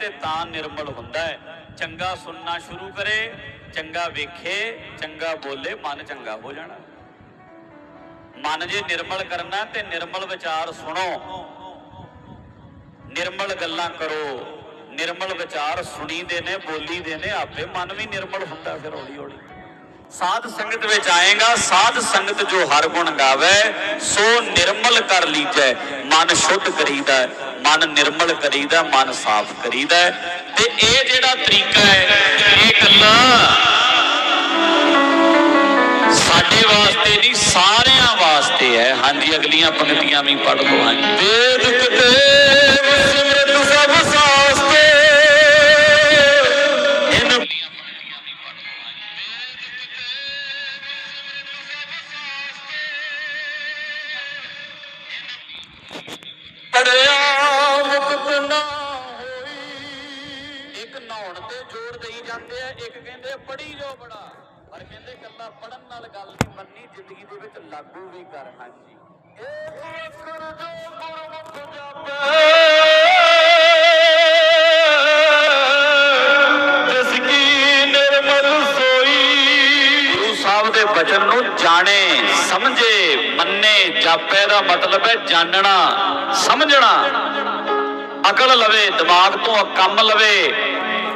ਤੇ ਤਾਂ ਨਿਰਮਲ ਹੁੰਦਾ ਹੈ। ਚੰਗਾ ਸੁਣਨਾ ਸ਼ੁਰੂ ਕਰੇ ਚੰਗਾ ਵੇਖੇ ਚੰਗਾ ਬੋਲੇ ਮਨ ਚੰਗਾ ਹੋ ਜਾਣਾ। ਮਨ ਜੇ ਨਿਰਮਲ ਕਰਨਾ ਤੇ ਨਿਰਮਲ ਵਿਚਾਰ ਸੁਣੋ। ਨਿਰਮਲ ਗੱਲਾਂ ਕਰੋ। ਨਿਰਮਲ ਵਿਚਾਰ ਸੁਣੀ ਦੇ ਨੇ ਬੋਲੀ ਦੇ ਨੇ ਆਪੇ ਮਨ ਵੀ ਨਿਰਮਲ ਹੁੰਦਾ ਫਿਰ ਹੌਲੀ ਹੌਲੀ ਸਾਧ ਸੰਗਤ ਵਿੱਚ ਆਏਗਾ ਸਾਧ ਸੰਗਤ ਜੋ ਹਰ ਗੁਣ ਗਾਵੇ ਸੋ ਨਿਰਮਲ ਕਰ ਲੀਜੈ ਮਨ ਸ਼ੁੱਧ ਕਰੀਦਾ ਹੈ, ਮਨ ਨਿਰਮਲ ਕਰੀਦਾ, ਮਨ ਸਾਫ਼ ਕਰੀਦਾ ਤੇ ਇਹ ਜਿਹੜਾ ਤਰੀਕਾ ਹੈ, ਇਹ ਕੱਲਾ ਸਾਡੇ ਵਾਸਤੇ ਨਹੀਂ, ਸਾਰਿਆਂ ਵਾਸਤੇ ਹੈ। ਹਾਂਜੀ, ਅਗਲੀਆਂ ਪੰਕਤੀਆਂ ਵੀ ਪੜ੍ਹ ਲਓ। ਹਾਂਜੀ। ਵੇਦ ਦੇਵ ਇੱਕ ਨਹਾਉਣ ਤੇ ਜ਼ੋਰ ਦੇਈ ਜਾਂਦੇ ਆ। ਇੱਕ ਕਹਿੰਦੇ ਪੜੀ ਜੋ ਬੜਾ। ਪਰ ਕਹਿੰਦੇ ਕੱਲਾ ਪੜਨ ਨਾਲ ਗੱਲ ਨਹੀਂ ਮੰਨੀ ਜ਼ਿੰਦਗੀ ਦੇ ਵਿੱਚ ਲਾਗੂ ਵੀ ਕਰ, ਹਾਂਜੀ। ਇਹ ਕਰ ਜੋ ਗੁਰਮੁਖ ਜਾਪੇ। ਨਿਰਮਲ ਸੋਈ। ਗੁਰੂ ਸਾਹਿਬ ਦੇ ਬਚਨ ਨੂੰ ਜਾਣੇ, ਸਮਝੇ, ਮੰਨੇ, ਜਾਪੇ ਦਾ ਮਤਲਬ ਹੈ ਜਾਣਨਾ, ਸਮਝਣਾ। ਅਕਲ ਲਵੇ, ਦਿਮਾਗ ਤੋਂ ਕੰਮ ਲਵੇ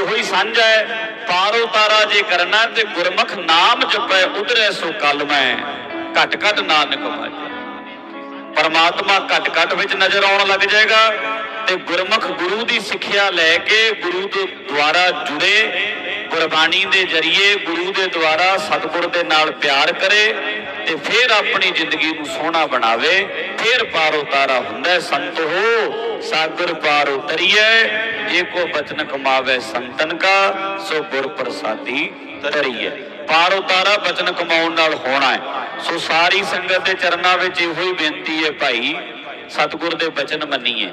ਇਹੋ ਹੀ ਸਾਂਝਾ ਹੈ। ਪਾਰੋ ਤਾਰਾ ਜੇ ਕਰਨਾ ਤੇ ਗੁਰਮੁਖ ਨਾਮ ਜਪੈ ਉਤਰੇ ਸੋ ਕਲ ਘਟ ਘਟ ਨਾਨਕ ਮਾਝਾ ਪਰਮਾਤਮਾ ਘਟ ਘਟ ਵਿੱਚ ਨਜ਼ਰ ਆਉਣ ਲੱਗ ਜਾਏਗਾ ਤੇ ਗੁਰਮੁਖ ਗੁਰੂ ਦੀ ਸਿੱਖਿਆ ਲੈ ਕੇ ਗੁਰੂ ਦੇ ਦੁਆਰਾ ਜੁੜੇ, ਗੁਰਬਾਣੀ ਦੇ ਜਰੀਏ ਗੁਰੂ ਦੇ ਦੁਆਰਾ ਸਤਿਗੁਰ ਦੇ ਨਾਲ ਪਿਆਰ ਕਰੇ ਤੇ ਫਿਰ ਆਪਣੀ ਜ਼ਿੰਦਗੀ ਨੂੰ ਸੋਹਣਾ ਬਣਾਵੇ, ਫਿਰ ਪਾਰ ਉਤਾਰਾ ਹੁੰਦਾ ਹੈ। ਸੰਤ ਹੋ। ਸਾਗਰ ਪਾਰ ਉਤਰੀਐ, ਜੇ ਕੋ ਬਚਨ ਕਮਾਵੇ ਸੰਤਨ ਕਾ, ਸੋ ਗੁਰ ਪ੍ਰਸਾਦੀ ਪਾਰ ਉਤਾਰਾ ਬਚਨ ਕਮਾਉਣ ਨਾਲ ਹੋਣਾ ਹੈ। ਸੋ ਸਾਰੀ ਸੰਗਤ ਦੇ ਚਰਨਾਂ ਵਿੱਚ ਇਹੋ ਹੀ ਬੇਨਤੀ ਹੈ ਭਾਈ, ਸਤਿਗੁਰ ਦੇ ਬਚਨ ਮੰਨੀਏ,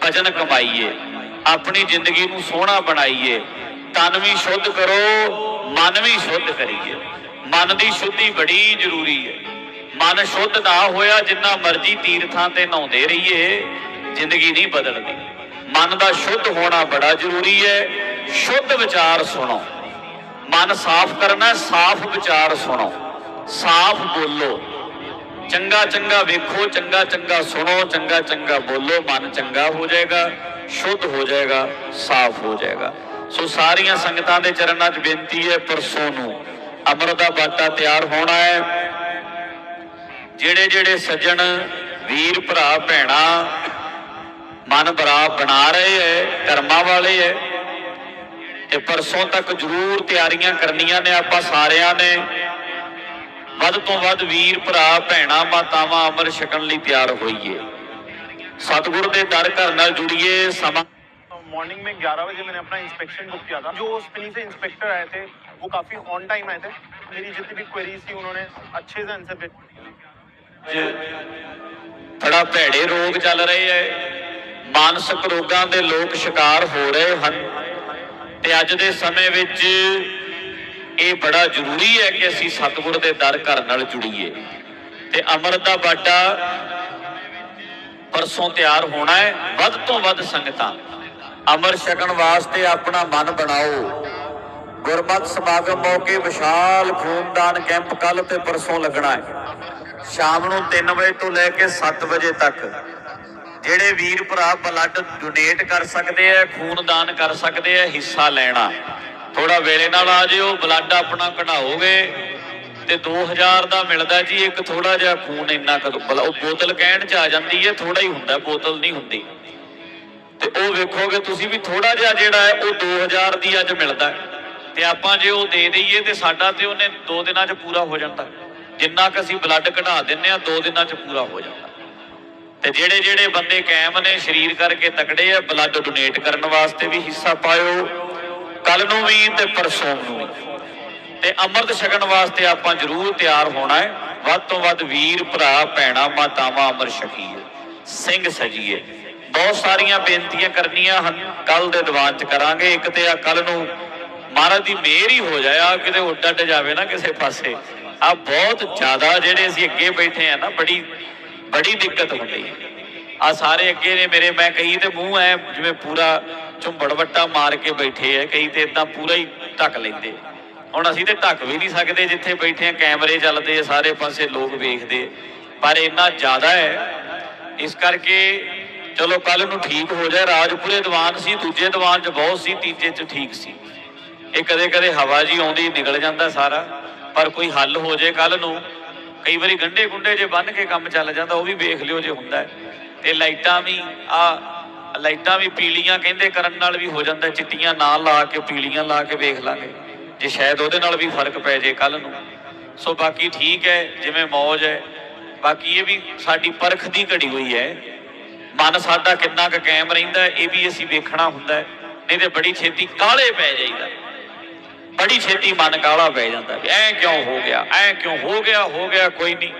ਬਚਨ ਕਮਾਈਏ, ਆਪਣੀ ਜ਼ਿੰਦਗੀ ਨੂੰ ਸੋਹਣਾ ਬਣਾਈਏ, ਤਨ ਵੀ ਸ਼ੁੱਧ ਕਰੋ, ਮਨ ਵੀ ਸ਼ੁੱਧ ਕਰੀਏ। ਮਨ ਦੀ ਸ਼ੁੱਧੀ ਬੜੀ ਜ਼ਰੂਰੀ ਹੈ। ਮਨ ਸ਼ੁੱਧ ਨਾ ਹੋਇਆ ਜਿੰਨਾ ਮਰਜ਼ੀ ਤੀਰਥਾਂ ਤੇ ਨਹਾਉਂਦੇ ਰਹੀਏ ਜ਼ਿੰਦਗੀ ਨਹੀਂ ਬਦਲਦੀ ਮਨ ਦਾ ਸ਼ੁੱਧ ਹੋਣਾ ਬੜਾ ਜ਼ਰੂਰੀ ਹੈ। ਸ਼ੁੱਧ ਵਿਚਾਰ ਸੁਣੋ। ਮਨ ਸਾਫ਼ ਕਰਨਾ ਸਾਫ਼ ਵਿਚਾਰ ਸੁਣੋ। ਸਾਫ਼ ਬੋਲੋ। ਚੰਗਾ ਚੰਗਾ ਵੇਖੋ, ਚੰਗਾ ਚੰਗਾ ਸੁਣੋ, ਚੰਗਾ ਚੰਗਾ ਬੋਲੋ, ਮਨ ਚੰਗਾ ਹੋ ਜਾਏਗਾ, ਸ਼ੁੱਧ ਹੋ ਜਾਏਗਾ, ਸਾਫ਼ ਹੋ ਜਾਏਗਾ। ਸੋ ਸਾਰੀਆਂ ਸੰਗਤਾਂ ਦੇ ਚਰਨਾਂ 'ਚ ਬੇਨਤੀ ਹੈ, ਪਰਸੋਂ ਨੂੰ ਅਮਰ ਦਾ ਬਾਟਾ ਤਿਆਰ ਹੋਣਾ ਹੈ। ਜਿਹੜੇ ਜਿਹੜੇ ਸੱਜਣ, ਵੀਰ, ਭਰਾ, ਭੈਣਾ ਮਨ ਬਰਾ ਬਣਾ ਰਹੇ ਹੈ ਕਰਮਾਂ ਵਾਲੇ ਹੈ ਤੇ ਪਰਸੋਂ ਤੱਕ ਜ਼ਰੂਰ ਤਿਆਰੀਆਂ ਕਰਨੀਆਂ ਨੇ ਆਪਾਂ ਸਾਰਿਆਂ ਨੇ ਵੱਧ ਤੋਂ ਵੱਧ ਵੀਰ ਭਰਾ ਭੈਣਾ ਮਾਤਾਵਾਂ ਅਮਰ ਛਕਣ ਲਈ ਤਿਆਰ ਹੋਈਏ ਸਤਿਗੁਰ ਦੇ ਦਰ ਘਰ ਨਾਲ ਜੁੜੀਏ ਸਮਾਂ मॉर्निंग में 11 बजे मैंने अपना इंस्पेक्शन बुक किया था जो स्पिनी से इंस्पेक्टर आए थे वो काफ़ी ऑन टाइम आए थे मेरी जितनी भी क्वेरीज थी उन्होंने अच्छे से आंसर दे ਬੜਾ ਭੈੜੇ ਰੋਗ ਚੱਲ ਰਹੇ ਐ ਮਾਨਸਿਕ ਰੋਗਾਂ ਦੇ ਲੋਕ ਸ਼ਿਕਾਰ ਹੋ ਰਹੇ ਹਨ। ਤੇ ਅੱਜ ਦੇ ਸਮੇਂ ਵਿੱਚ ਇਹ ਬੜਾ ਜ਼ਰੂਰੀ ਹੈ ਕਿ ਅਸੀਂ ਸਤਿਗੁਰ ਦੇ ਦਰ ਘਰ ਨਾਲ ਜੁੜੀਏ। ਤੇ ਅਮਰਤ ਦਾ ਬਾਟਾ ਪਰਸੋਂ ਤਿਆਰ ਹੋਣਾ ਹੈ, ਵੱਧ ਤੋਂ ਵੱਧ ਸੰਗਤਾਂ ਅਮਰ ਛਕਣ ਵਾਸਤੇ ਆਪਣਾ ਮਨ ਬਣਾਓ। ਗੁਰਮਤ ਸਮਾਗਮ ਮੌਕੇ ਵਿਸ਼ਾਲ ਖੂਨਦਾਨ ਕੈਂਪ ਕੱਲ ਤੇ ਪਰਸੋਂ ਲੱਗਣਾ ਹੈ। ਸ਼ਾਮ ਨੂੰ 3 ਵਜੇ ਤੋਂ ਲੈ ਕੇ 7 ਵਜੇ ਤੱਕ ਜਿਹੜੇ ਵੀਰ ਭਰਾ ਬਲੱਡ ਡੋਨੇਟ ਕਰ ਸਕਦੇ ਆ, ਖੂਨਦਾਨ ਕਰ ਸਕਦੇ ਆ, ਹਿੱਸਾ ਲੈਣਾ। ਥੋੜਾ ਵੇਲੇ ਨਾਲ ਆ ਜਿਓ ਬਲੱਡ ਆਪਣਾ ਕਢਾਓਗੇ ਤੇ 2000 ਦਾ ਮਿਲਦਾ ਜੀ, ਇੱਕ ਥੋੜਾ ਜਿਹਾ ਖੂਨ ਇੰਨਾ ਕੁ ਉਹ ਬੋਤਲ ਕਹਿਣ ਚ ਆ ਜਾਂਦੀ ਹੈ ਥੋੜਾ ਹੀ ਹੁੰਦਾ, ਬੋਤਲ ਨਹੀਂ ਹੁੰਦੀ। ਤੇ ਉਹ ਵੇਖੋਗੇ ਤੁਸੀਂ ਵੀ ਥੋੜਾ ਜਿਹਾ ਜਿਹੜਾ ਹੈ, ਉਹ 2000 ਦੀ ਅੱਜ ਮਿਲਦਾ ਤੇ ਆਪਾਂ ਜੇ ਉਹ ਦੇ ਦਈਏ ਤੇ ਸਾਡਾ ਤੇ ਉਹਨੇ 2 ਦਿਨਾਂ 'ਚ ਪੂਰਾ ਹੋ ਜਾਂਦਾ। ਜਿੰਨਾ ਕੁ ਅਸੀਂ ਬਲੱਡ ਕਢਾ ਦਿੰਨੇ ਆ 2 ਦਿਨਾਂ 'ਚ ਪੂਰਾ ਹੋ ਜਾਂਦਾ। ਤੇ ਜਿਹੜੇ ਜਿਹੜੇ ਬੰਦੇ ਕਾਇਮ ਨੇ, ਸਰੀਰ ਕਰਕੇ ਤਕੜੇ ਆ ਬਲੱਡ ਡੋਨੇਟ ਕਰਨ ਵਾਸਤੇ ਵੀ ਹਿੱਸਾ ਪਾਇਓ। ਕੱਲ ਨੂੰ ਵੀ ਤੇ ਪਰਸੋਂ ਨੂੰ ਤੇ ਅੰਮ੍ਰਿਤ ਛਕਣ ਵਾਸਤੇ ਆਪਾਂ ਜ਼ਰੂਰ ਤਿਆਰ ਹੋਣਾ ਹੈ। ਵੱਧ ਤੋਂ ਵੱਧ ਵੀਰ, ਭਰਾ, ਭੈਣਾ, ਮਾਤਾਵਾਂ ਅੰਮ੍ਰਿਤ ਛਕੀਏ ਸਿੰਘ ਸਜੀਏ। ਬਹੁਤ ਸਾਰੀਆਂ ਬੇਨਤੀਆਂ ਕਰਨੀਆਂ ਹਨ। ਕੱਲ ਦੇ ਦੀਵਾਨ ਚ ਕਰਾਂਗੇ। ਇੱਕ ਤੇ ਆ ਕੱਲ ਨੂੰ ਮਹਾਰਾਜ ਦੀ ਮਿਹਰ ਹੀ ਹੋ ਜਾਏ। ਆ ਕਿਤੇ ਉੱਡ ਅੱਡ ਜਾਵੇ ਨਾ ਕਿਸੇ ਪਾਸੇ। ਆ ਬਹੁਤ ਜ਼ਿਆਦਾ ਜਿਹੜੇ ਅਸੀਂ ਅੱਗੇ ਬੈਠੇ ਆ ਨਾ, ਬੜੀ ਬੜੀ ਦਿੱਕਤ ਹੁੰਦੀ ਹੈ। ਆ ਸਾਰੇ ਅੱਗੇ ਨੇ ਮੇਰੇ, ਮੈਂ ਕਈ ਤੇ ਮੂੰਹ ਐ, ਜਿਵੇਂ ਪੂਰਾ ਝੁੰਬੜ ਵੱਟਾ ਮਾਰ ਕੇ ਬੈਠੇ ਐ ਕਈ ਤੇ ਇਦਾਂ ਪੂਰਾ ਹੀ ਢੱਕ ਲੈਂਦੇ ਹੁਣ ਅਸੀਂ ਤੇ ਢੱਕ ਵੀ ਨਹੀਂ ਸਕਦੇ ਜਿੱਥੇ ਬੈਠੇ ਆ, ਕੈਮਰੇ ਚੱਲਦੇ ਆ, ਸਾਰੇ ਪਾਸੇ ਲੋਕ ਵੇਖਦੇ ਪਰ ਇੰਨਾ ਜ਼ਿਆਦਾ ਹੈ, ਇਸ ਕਰਕੇ ਚਲੋ ਕੱਲ ਨੂੰ ਠੀਕ ਹੋ ਜਾਏ। ਰਾਜਪੁਰੇ ਦੀਵਾਨ ਸੀ, ਦੂਜੇ ਦੀਵਾਨ 'ਚ ਬਹੁਤ ਸੀ, ਤੀਜੇ 'ਚ ਠੀਕ ਸੀ। ਇਹ ਕਦੇ ਕਦੇ ਹਵਾ ਜੀ ਆਉਂਦੀ, ਨਿਕਲ ਜਾਂਦਾ ਸਾਰਾ। ਪਰ ਕੋਈ ਹੱਲ ਹੋ ਜਾਏ ਕੱਲ ਨੂੰ ਕਈ ਵਾਰੀ ਗੰਢੇ ਗੁੰਡੇ ਜੇ ਬੰਨ ਕੇ ਕੰਮ ਚੱਲ ਜਾਂਦਾ, ਉਹ ਵੀ ਵੇਖ ਲਿਓ ਜੇ ਹੁੰਦਾ ਹੈ। ਤੇ ਲਾਈਟਾਂ ਵੀ, ਆ ਲਾਈਟਾਂ ਵੀ ਪੀਲੀਆਂ ਕਹਿੰਦੇ ਕਰਨ ਨਾਲ ਵੀ ਹੋ ਜਾਂਦਾ, ਚਿੱਟੀਆਂ ਨਾ ਲਾ ਕੇ, ਪੀਲੀਆਂ ਲਾ ਕੇ ਵੇਖ ਲਾਂਗੇ। ਜੇ ਸ਼ਾਇਦ ਉਹਦੇ ਨਾਲ ਵੀ ਫ਼ਰਕ ਪੈ ਜੇ ਕੱਲ ਨੂੰ। ਸੋ ਬਾਕੀ ਠੀਕ ਹੈ, ਜਿਵੇਂ ਮੌਜ ਹੈ। ਬਾਕੀ ਇਹ ਵੀ ਸਾਡੀ ਪਰਖ ਦੀ ਘੜੀ ਹੋਈ ਹੈ। ਮਨ ਸਾਡਾ ਕਿੰਨਾ ਕੁ ਕਾਇਮ ਰਹਿੰਦਾ ਇਹ ਵੀ ਅਸੀਂ ਵੇਖਣਾ ਹੁੰਦਾ ਨਹੀਂ ਤੇ ਬੜੀ ਛੇਤੀ ਕਾਲੇ ਪੈ ਜਾਈਦਾ। ਬੜੀ ਛੇਤੀ ਮਨ ਕਾਲਾ ਪੈ ਜਾਂਦਾ ਵੀ ਐ ਕਿਉਂ ਹੋ ਗਿਆ, ਐ ਕਿਉਂ ਹੋ ਗਿਆ ਹੋ ਗਿਆ ਕੋਈ ਨਹੀਂ।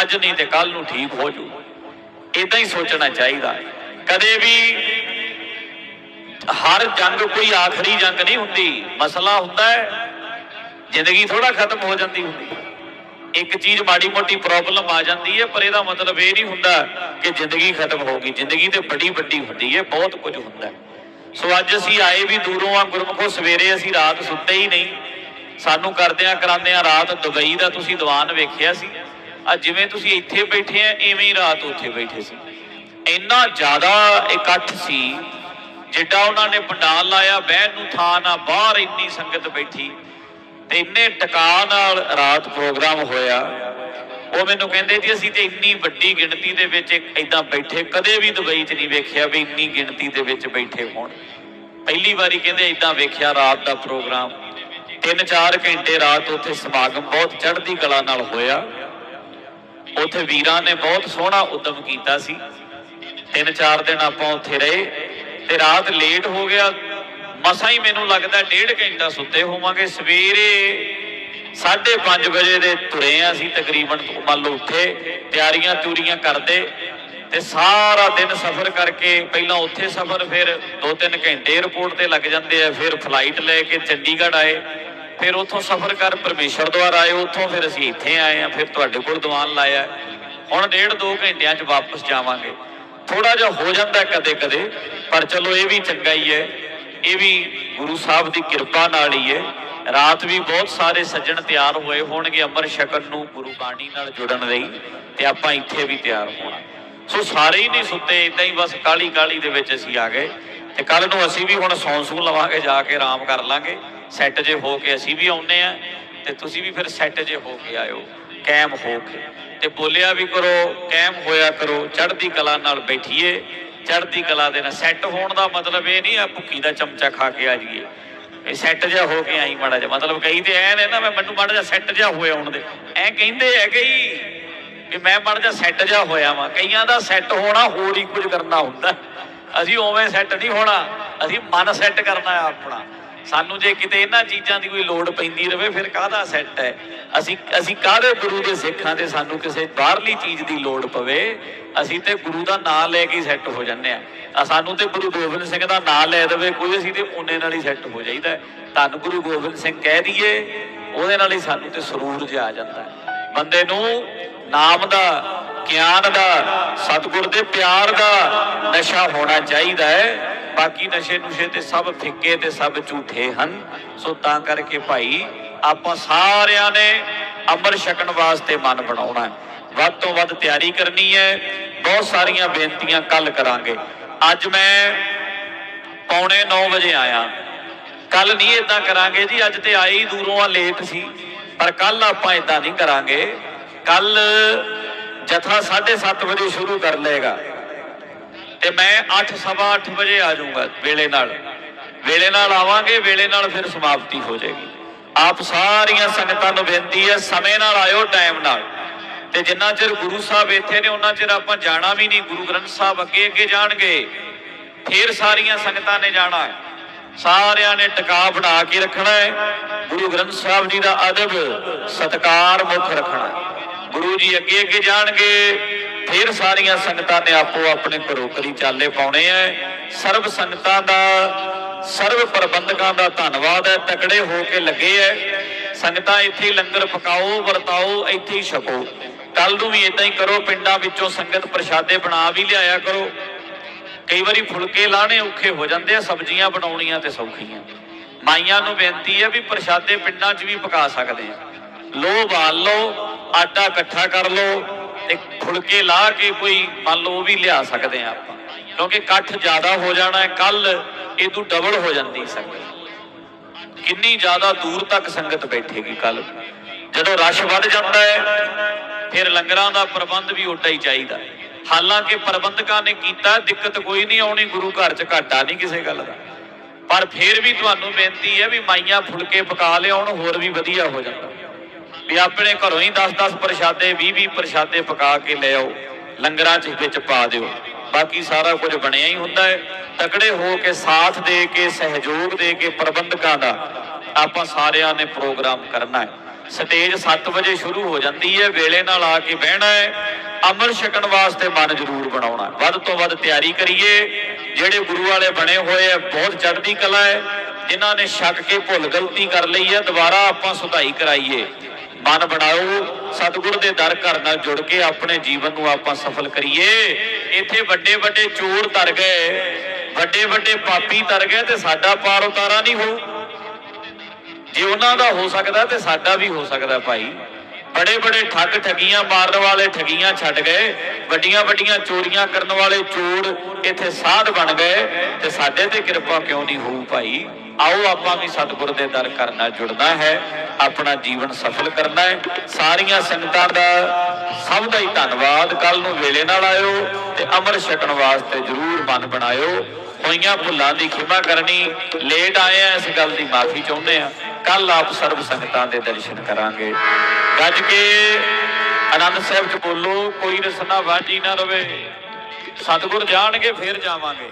ਅੱਜ ਨਹੀਂ ਤੇ ਕੱਲ ਨੂੰ ਠੀਕ ਹੋ ਜੂ। ਇਦਾਂ ਹੀ ਸੋਚਣਾ ਚਾਹੀਦਾ। ਕਦੇ ਵੀ ਹਰ ਜੰਗ ਕੋਈ ਆਖਰੀ ਜੰਗ ਨਹੀਂ ਹੁੰਦੀ। ਮਸਲਾ ਹੁੰਦਾ ਹੈ, ਜ਼ਿੰਦਗੀ ਥੋੜਾ ਖਤਮ ਹੋ ਜਾਂਦੀ ਹੁੰਦੀ। ਇੱਕ ਚੀਜ਼ ਮਾੜੀ ਮੋਟੀ ਪ੍ਰੋਬਲਮ ਆ ਜਾਂਦੀ ਹੈ, ਪਰ ਇਹਦਾ ਮਤਲਬ ਇਹ ਨਹੀਂ ਹੁੰਦਾ ਕਿ ਜ਼ਿੰਦਗੀ ਖਤਮ ਹੋ ਗਈ। ਜ਼ਿੰਦਗੀ ਤੇ ਬੜੀ ਵੱਡੀ ਹੁੰਦੀ ਹੈ, ਬਹੁਤ ਕੁਝ ਹੁੰਦਾ ਹੈ। ਸੋ ਅੱਜ ਅਸੀਂ ਆਏ ਵੀ ਦੂਰੋਂ ਆ ਗੁਰਮਖੋ, ਸਵੇਰੇ ਅਸੀਂ ਰਾਤ ਸੁੱਤੇ ਹੀ ਨਹੀਂ। ਸਾਨੂੰ ਕਰਦਿਆਂ ਕਰਾਂਦਿਆਂ ਰਾਤ ਦੁਬਈ ਦਾ ਤੁਸੀਂ ਦੀਵਾਨ ਵੇਖਿਆ ਸੀ। ਅੱਜ ਜਿਵੇਂ ਤੁਸੀਂ ਇੱਥੇ ਬੈਠੇ ਆ ਐਵੇਂ ਹੀ ਰਾਤ ਉੱਥੇ ਬੈਠੇ ਸੀ। ਇੰਨਾ ਜ਼ਿਆਦਾ ਇਕੱਠ ਸੀ, ਜਿੱਡਾ ਉਹਨਾਂ ਨੇ ਪੰਡਾਲ ਲਾਇਆ, ਬਹਿਣ ਨੂੰ ਥਾਂ ਨਾ, ਬਾਹਰ ਇੰਨੀ ਸੰਗਤ ਬੈਠੀ। ਤੇ ਇੰਨੇ ਟਕਾ ਨਾਲ ਰਾਤ ਪ੍ਰੋਗਰਾਮ ਹੋਇਆ। ਉਹ ਮੈਨੂੰ ਕਹਿੰਦੇ ਜੀ, ਅਸੀਂ ਤੇ ਇੰਨੀ ਵੱਡੀ ਗਿਣਤੀ ਦੇ ਵਿੱਚ ਇਦਾਂ ਬੈਠੇ, ਕਦੇ ਵੀ ਦੁਬਈ 'ਚ ਨਹੀਂ ਵੇਖਿਆ ਵੀ ਇੰਨੀ ਗਿਣਤੀ ਦੇ ਵਿੱਚ ਬੈਠੇ ਹੋਣ। ਪਹਿਲੀ ਵਾਰੀ ਕਹਿੰਦੇ ਇਦਾਂ ਵੇਖਿਆ ਰਾਤ ਦਾ ਪ੍ਰੋਗਰਾਮ। 3-4 ਘੰਟੇ ਰਾਤ ਉੱਥੇ ਸਮਾਗਮ ਬਹੁਤ ਚੜ੍ਹਦੀ ਕਲਾ ਨਾਲ ਹੋਇਆ। ਉੱਥੇ ਵੀਰਾਂ ਨੇ ਬਹੁਤ ਸੋਹਣਾ ਉਦਮ ਕੀਤਾ ਸੀ। ਤਿੰਨ ਚਾਰ ਦਿਨ ਆਪਾਂ ਉੱਥੇ ਰਹੇ ਤੇ ਰਾਤ ਲੇਟ ਹੋ ਗਿਆ। ਮਸਾਂ ਹੀ ਮੈਨੂੰ ਲੱਗਦਾ ਡੇਢ ਘੰਟਾ ਸੁੱਤੇ ਹੋਵਾਂਗੇ। ਸਵੇਰੇ 5:30 ਵਜੇ ਦੇ ਤੁਰੇ ਆ ਅਸੀਂ ਤਕਰੀਬਨ, ਮੰਨ ਲਓ ਉੱਥੇ, ਤਿਆਰੀਆਂ ਤੂਰੀਆਂ ਕਰਦੇ ਤੇ ਸਾਰਾ ਦਿਨ ਸਫ਼ਰ ਕਰਕੇ ਪਹਿਲਾਂ ਉੱਥੇ ਸਫ਼ਰ, ਫਿਰ 2-3 ਘੰਟੇ 에어ਪੋਰਟ ਤੇ ਲੱਗ ਜਾਂਦੇ ਆ, ਫਿਰ ਫਲਾਈਟ ਲੈ ਕੇ ਚੰਡੀਗੜ੍ਹ ਆਏ, ਫਿਰ ਉੱਥੋਂ ਸਫ਼ਰ ਕਰ ਪਰਮੇਸ਼ਰ ਦੁਆਰ ਆਏ, ਉੱਥੋਂ ਫਿਰ ਅਸੀਂ ਇੱਥੇ ਆਏ ਆ, ਫਿਰ ਤੁਹਾਡੇ ਕੋਲ ਦੀਵਾਨ ਲਾਇਆ। ਹੁਣ ਡੇਢ ਦੋ ਘੰਟਿਆਂ 'ਚ ਵਾਪਸ ਜਾਵਾਂਗੇ। ਥੋੜਾ ਜਿਹਾ ਹੋ ਜਾਂਦਾ ਕਦੇ ਕਦੇ ਪਰ ਚਲੋ ਇਹ ਵੀ ਚੰਗਾ ਹੀ ਹੈ। ਇਹ ਵੀ ਗੁਰੂ ਸਾਹਿਬ ਦੀ ਕਿਰਪਾ ਨਾਲ ਹੀ ਹੈ। ਰਾਤ ਵੀ ਬਹੁਤ ਸਾਰੇ ਸੱਜਣ ਤਿਆਰ ਹੋਏ ਹੋਣਗੇ ਅੰਮ੍ਰਿਤ ਛਕਣ ਨੂੰ ਗੁਰੂ ਬਾਣੀ ਨਾਲ ਜੁੜਨ ਲਈ ਤੇ ਆਪਾਂ ਇੱਥੇ ਵੀ ਤਿਆਰ ਹੋਣਾ। ਸੋ ਸਾਰੇ ਹੀ ਨਹੀਂ ਸੁੱਤੇ ਇਦਾਂ ਹੀ ਬਸ ਕਾਲੀ ਕਾਲੀ ਦੇ ਵਿੱਚ ਅਸੀਂ ਆ ਗਏ ਤੇ ਕੱਲ ਨੂੰ ਅਸੀਂ ਵੀ ਹੁਣ ਸੌਂ ਲਵਾਂਗੇ, ਜਾ ਕੇ ਆਰਾਮ ਕਰ ਲਾਂਗੇ। ਸੈੱਟ ਜੇ ਹੋ ਕੇ ਅਸੀਂ ਵੀ ਆਉਨੇ ਆ ਤੇ ਤੁਸੀਂ ਵੀ ਫਿਰ ਸੈੱਟ ਜੇ ਹੋ ਕੇ ਆਇਓ, ਕੈਮ ਹੋ ਕੇ। ਤੇ ਬੋਲਿਆ ਵੀ ਕਰੋ, ਕੈਮ ਹੋਇਆ ਕਰੋ, ਚੜ੍ਹਦੀ ਕਲਾ ਨਾਲ ਬੈਠੀਏ, ਚੜ੍ਹਦੀ ਕਲਾ ਦੇ ਨਾਲ ਸੈੱਟ ਹੋਣ ਦਾ ਮਤਲਬ ਇਹ ਨਹੀਂ ਆ ਭੁੱਕੀ ਦਾ ਚਮਚਾ ਖਾ ਕੇ ਆ ਜਾਈਏ। ਸੈੱਟ ਜਿਹਾ ਹੋ ਕੇ ਆਈ ਮਾੜਾ ਜਿਹਾ। ਮਤਲਬ ਕਈ ਤੇ ਐ ਨੇ ਨਾ, ਮੈਂ ਮੈਨੂੰ ਮਾੜਾ ਜਿਹਾ ਸੈੱਟ ਜਿਹਾ ਹੋਇਆ ਹੁਣ ਦੇ। ਐ ਕਹਿੰਦੇ ਹੈ ਕਈ ਵੀ ਮੈਂ ਮਾੜਾ ਜਿਹਾ ਸੈੱਟ ਜਿਹਾ ਹੋਇਆ ਵਾਂ। ਕਈਆਂ ਦਾ ਸੈੱਟ ਹੋਣਾ ਹੋਰ ਹੀ ਕੁਝ ਕਰਨਾ ਹੁੰਦਾ। ਅਸੀਂ ਉਵੇਂ ਸੈੱਟ ਨਹੀਂ ਹੋਣਾ, ਅਸੀਂ ਮਨ ਸੈੱਟ ਕਰਨਾ ਹੈ ਆਪਣਾ। ਸਾਨੂੰ ਜੇ ਕਿਤੇ ਇਹਨਾਂ ਚੀਜ਼ਾਂ ਦੀ ਕੋਈ ਲੋੜ ਪੈਂਦੀ ਰਵੇ, ਫਿਰ ਕਾਹਦਾ ਸੈੱਟ ਹੈ? ਅਸੀਂ ਅਸੀਂ ਕਾਹਦੇ ਗੁਰੂ ਦੇ ਸਿੱਖਾਂ ਦੇ ਸਾਨੂੰ ਕਿਸੇ ਬਾਹਰਲੀ ਚੀਜ਼ ਦੀ ਲੋੜ ਪਵੇ? ਅਸੀਂ ਤੇ ਗੁਰੂ ਦਾ ਨਾਮ ਲੈ ਕੇ ਸੈੱਟ ਹੋ ਜੰਨੇ ਆ ਆ ਸਾਨੂੰ ਤੇ ਗੁਰੂ ਗੋਬਿੰਦ ਸਿੰਘ ਦਾ ਨਾਮ ਲੈ ਦੇਵੇ, ਕੋਈ ਅਸੀਂ ਤੇ ਉਹਨੇ ਨਾਲ ਹੀ ਸੈੱਟ ਹੋ ਜਾਈਦਾ ਹੈ। ਧੰਨ ਗੁਰੂ ਗੋਬਿੰਦ ਸਿੰਘ ਕਹਿ ਦਈਏ, ਉਹਦੇ ਨਾਲ ਹੀ ਸਾਨੂੰ ਤੇ ਸਰੂਰ ਜਿਹਾ ਆ ਜਾਂਦਾ ਬੰਦੇ ਨੂੰ ਨਾਮ ਦਾ, ਗਿਆਨ ਦਾ, ਸਤਿਗੁਰ ਦੇ ਪਿਆਰ ਦਾ ਨਸ਼ਾ ਹੋਣਾ ਚਾਹੀਦਾ ਹੈ। ਬਾਕੀ ਨਸ਼ੇ ਨੁਸ਼ੇ ਤੇ ਸਭ ਫਿੱਕੇ ਤੇ ਸਭ ਝੂਠੇ ਹਨ। ਸੋ ਤਾਂ ਕਰਕੇ ਭਾਈ, ਆਪਾਂ ਸਾਰਿਆਂ ਨੇ ਅੰਮ੍ਰਿਤ ਛਕਣ ਵਾਸਤੇ ਮਨ ਬਣਾਉਣਾ ਹੈ। ਵੱਧ ਤੋਂ ਵੱਧ ਤਿਆਰੀ ਕਰਨੀ ਹੈ। ਬਹੁਤ ਸਾਰੀਆਂ ਬੇਨਤੀਆਂ ਕੱਲ ਕਰਾਂਗੇ। ਅੱਜ ਮੈਂ ਪੌਣੇ 9 ਵਜੇ ਆਇਆ। ਕੱਲ ਨਹੀਂ ਇਦਾਂ ਕਰਾਂਗੇ ਜੀ, ਅੱਜ ਤੇ ਆਏ ਹੀ ਦੂਰੋਂ ਆ ਲੇਟ ਸੀ। ਪਰ ਕੱਲ ਆਪਾਂ ਇਦਾਂ ਨਹੀਂ ਕਰਾਂਗੇ। ਕੱਲ ਜਥਾ 7:30 ਵਜੇ ਸ਼ੁਰੂ ਕਰ ਲਏਗਾ। ਤੇ ਮੈਂ 8 ਸਵਾ 8 ਵਜੇ ਆ ਜਾਊਂਗਾ ਵੇਲੇ ਨਾਲ। ਵੇਲੇ ਨਾਲ ਆਵਾਂਗੇ, ਵੇਲੇ ਨਾਲ ਫਿਰ ਸਮਾਪਤੀ ਹੋ ਜਾਏਗੀ। ਆਪ ਸਾਰੀਆਂ ਸੰਗਤਾਂ ਨੂੰ ਬੇਨਤੀ ਹੈ, ਸਮੇਂ ਨਾਲ ਆਇਓ, ਟਾਈਮ ਨਾਲ। ਤੇ ਜਿੰਨਾ ਚਿਰ ਗੁਰੂ ਸਾਹਿਬ ਇੱਥੇ ਨੇ, ਉਹਨਾਂ ਚਿਰ ਆਪਾਂ ਜਾਣਾ ਵੀ ਨਹੀਂ। ਗੁਰੂ ਗ੍ਰੰਥ ਸਾਹਿਬ ਅੱਗੇ ਅੱਗੇ ਜਾਣਗੇ। ਫੇਰ ਸਾਰੀਆਂ ਸੰਗਤਾਂ ਨੇ ਜਾਣਾ ਹੈ। ਸਾਰਿਆਂ ਨੇ ਟਿਕਾ ਬਣਾ ਕੇ ਰੱਖਣਾ ਹੈ। ਗੁਰੂ ਗ੍ਰੰਥ ਸਾਹਿਬ ਜੀ ਦਾ ਅਦਬ, ਸਤਕਾਰ ਮੁੱਖ ਰੱਖਣਾ ਗੁਰੂ ਜੀ ਅੱਗੇ ਅੱਗੇ ਜਾਣਗੇ। ਫਿਰ ਸਾਰੀਆਂ ਸੰਗਤਾਂ ਨੇ ਆਪੋ ਆਪਣੇ ਘਰੋਂ ਘਰੀ ਚਾਲੇ ਪਾਉਣੇ ਐ। ਸਰਬ ਸੰਗਤਾਂ ਦਾ, ਸਰਬ ਪ੍ਰਬੰਧਕਾਂ ਦਾ ਧੰਨਵਾਦ ਹੈ ਤਕੜੇ ਹੋ ਕੇ ਲੱਗੇ ਐ। ਸੰਗਤਾਂ, ਇੱਥੇ ਲੰਗਰ ਪਕਾਓ, ਵਰਤਾਓ, ਇੱਥੇ ਹੀ ਛਕੋ। ਕੱਲ ਨੂੰ ਵੀ ਇਦਾਂ ਹੀ ਕਰੋ, ਪਿੰਡਾਂ ਵਿੱਚੋਂ ਸੰਗਤ ਪ੍ਰਸ਼ਾਦੇ ਬਣਾ ਵੀ ਲਿਆਇਆ ਕਰੋ। ਕਈ ਵਾਰੀ ਫੁਲਕੇ ਲਾਣੇ ਔਖੇ ਹੋ ਜਾਂਦੇ ਆ, ਸਬਜ਼ੀਆਂ ਬਣਾਉਣੀਆਂ ਤੇ ਸੌਖੀਆਂ। ਮਾਈਆਂ ਨੂੰ ਬੇਨਤੀ ਹੈ ਵੀ ਪ੍ਰਸ਼ਾਦੇ ਪਿੰਡਾਂ 'ਚ ਵੀ ਪਕਾ ਸਕਦੇ ਆ। ਲੋ ਬਾਲ ਲਓ ਆਟਾ ਇਕੱਠਾ ਕਰ ਲਓ ਤੇ ਫੁਲਕੇ ਲਾ ਕੇ ਕੋਈ ਮੰਨ ਲਓ ਉਹ ਵੀ ਲਿਆ ਸਕਦੇ ਆ ਆਪਾਂ। ਕਿਉਂਕਿ ਇਕੱਠ ਜ਼ਿਆਦਾ ਹੋ ਜਾਣਾ ਹੈ ਕੱਲ ਇਦੋਂ ਡਬਲ ਹੋ ਜਾਂਦੀ ਸੰਗਤ। ਕਿੰਨੀ ਜ਼ਿਆਦਾ ਦੂਰ ਤੱਕ ਸੰਗਤ ਬੈਠੇਗੀ ਕੱਲ ਜਦੋਂ ਰਸ਼ ਵੱਧ ਜਾਂਦਾ ਹੈ, ਫਿਰ ਲੰਗਰਾਂ ਦਾ ਪ੍ਰਬੰਧ ਵੀ ਓਡਾ ਹੀ ਚਾਹੀਦਾ। ਹਾਲਾਂਕਿ ਪ੍ਰਬੰਧਕਾਂ ਨੇ ਕੀਤਾ, ਦਿੱਕਤ ਕੋਈ ਨਹੀਂ ਆਉਣੀ, ਗੁਰੂ ਘਰ 'ਚ ਘਾਟਾ ਨਹੀਂ ਕਿਸੇ ਗੱਲ ਦਾ। ਪਰ ਫਿਰ ਵੀ ਤੁਹਾਨੂੰ ਬੇਨਤੀ ਹੈ ਵੀ ਮਾਈਆਂ ਫੁਲਕੇ ਪਕਾ ਲਿਆਉਣ, ਹੋਰ ਵੀ ਵਧੀਆ ਹੋ ਜਾਂਦਾ। ਵੀ ਆਪਣੇ ਘਰੋਂ ਹੀ 10-10 ਪ੍ਰਸ਼ਾਦੇ 20-20 ਪ੍ਰਸ਼ਾਦੇ ਪਕਾ ਕੇ ਲੈ ਆਓ, ਲੰਗਰਾਂ 'ਚ ਵਿੱਚ ਪਾ ਦਿਓ। ਬਾਕੀ ਸਾਰਾ ਕੁਝ ਬਣਿਆ ਹੀ ਹੁੰਦਾ ਹੈ। ਤਕੜੇ ਹੋ ਕੇ, ਸਾਥ ਦੇ ਕੇ, ਸਹਿਯੋਗ ਦੇ ਕੇ ਪ੍ਰਬੰਧਕਾਂ ਦਾ ਆਪਾਂ ਸਾਰਿਆਂ ਨੇ ਪ੍ਰੋਗਰਾਮ ਕਰਨਾ ਹੈ। ਸਟੇਜ 7 ਵਜੇ ਸ਼ੁਰੂ ਹੋ ਜਾਂਦੀ ਹੈ। ਵੇਲੇ ਨਾਲ ਆ ਕੇ ਬਹਿਣਾ ਹੈ। ਅਮਰ ਛਕਣ ਵਾਸਤੇ ਮਨ ਜ਼ਰੂਰ ਬਣਾਉਣਾ ਵੱਧ ਤੋਂ ਵੱਧ ਤਿਆਰੀ ਕਰੀਏ। ਜਿਹੜੇ ਗੁਰੂ ਵਾਲੇ ਬਣੇ ਹੋਏ ਆ, ਬਹੁਤ ਚੜ੍ਹਦੀ ਕਲਾ ਹੈ। ਜਿਨ੍ਹਾਂ ਨੇ ਛੱਕ ਕੇ ਭੁੱਲ ਗਲਤੀ ਕਰ ਲਈ ਹੈ, ਦੁਬਾਰਾ ਆਪਾਂ ਸੁਧਾਈ ਕਰਾਈਏ। ਮਨ ਬਣਾਓ, ਸਤਿਗੁਰ ਦੇ ਦਰ ਘਰ ਨਾਲ ਜੁੜ ਕੇ ਆਪਣੇ ਜੀਵਨ ਨੂੰ ਆਪਾਂ ਸਫਲ ਕਰੀਏ। ਇੱਥੇ ਵੱਡੇ ਵੱਡੇ ਚੋਰ ਤਰ ਗਏ, ਵੱਡੇ ਵੱਡੇ ਪਾਪੀ ਤਰ ਗਏ ਤੇ ਸਾਡਾ ਪਾਰ ਉਤਾਰਾ ਨਹੀਂ ਹੋਊ ਜੇ ਉਹਨਾਂ ਦਾ ਹੋ ਸਕਦਾ ਤੇ ਸਾਡਾ ਵੀ ਹੋ ਸਕਦਾ ਭਾਈ। ਬੜੇ ਬੜੇ ਠੱਗ ਠਗੀਆਂ ਮਾਰਨ ਵਾਲੇ ਠਗੀਆਂ ਛੱਡ ਗਏ, ਵੱਡੀਆਂ ਵੱਡੀਆਂ ਚੋਰੀਆਂ ਕਰਨ ਵਾਲੇ ਚੋਰ ਇੱਥੇ ਸਾਧ ਬਣ ਗਏ ਤੇ ਸਾਡੇ ਤੇ ਕਿਰਪਾ ਕਿਉਂ ਨਹੀਂ ਹੋਊ ਭਾਈ? ਆਓ ਆਪਾਂ ਵੀ ਸਤਿਗੁਰ ਦੇ ਦਰ ਘਰ ਜੁੜਨਾ ਹੈ, ਆਪਣਾ ਜੀਵਨ ਸਫਲ ਕਰਨਾ ਹੈ। ਸਾਰੀਆਂ ਸੰਗਤਾਂ ਦਾ ਸਭ ਦਾ ਹੀ ਧੰਨਵਾਦ। ਕੱਲ ਨੂੰ ਵੇਲੇ ਨਾਲ ਆਇਓ ਤੇ ਅਮਰ ਛਕਣ ਵਾਸਤੇ ਜਰੂਰ ਮਨ ਬਣਾਇਓ। ਹੋਈਆਂ ਭੁੱਲਾਂ ਦੀ ਖਿਮਾ ਕਰਨੀ। ਲੇਟ ਆਏ ਆ, ਇਸ ਗੱਲ ਦੀ ਮਾਫੀ ਚਾਹੁੰਦੇ ਆ। ਕੱਲ ਆਪ ਸਰਬ ਸੰਗਤਾਂ ਦੇ ਦਰਸ਼ਨ ਕਰਾਂਗੇ। ਗੱਜ ਕੇ ਆਨੰਦ ਸਾਹਿਬ ਚ ਬੋਲੋ, ਕੋਈ ਰਸਨਾ ਵਾਜੀ ਨਾ ਰਵੇ। ਸਤਿਗੁਰ ਜਾਣਗੇ, ਫੇਰ ਜਾਵਾਂਗੇ।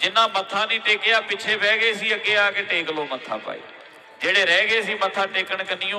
ਜਿੰਨਾ ਮੱਥਾ ਨਹੀਂ ਟੇਕਿਆ, ਪਿੱਛੇ ਬਹਿ ਗਏ ਸੀ, ਅੱਗੇ ਆ ਕੇ ਟੇਕ ਲੋ ਮੱਥਾ ਭਾਈ। ਜਿਹੜੇ ਰਹਿ ਗਏ ਸੀ ਮੱਥਾ ਟੇਕਣ, ਕੰਨੀਓ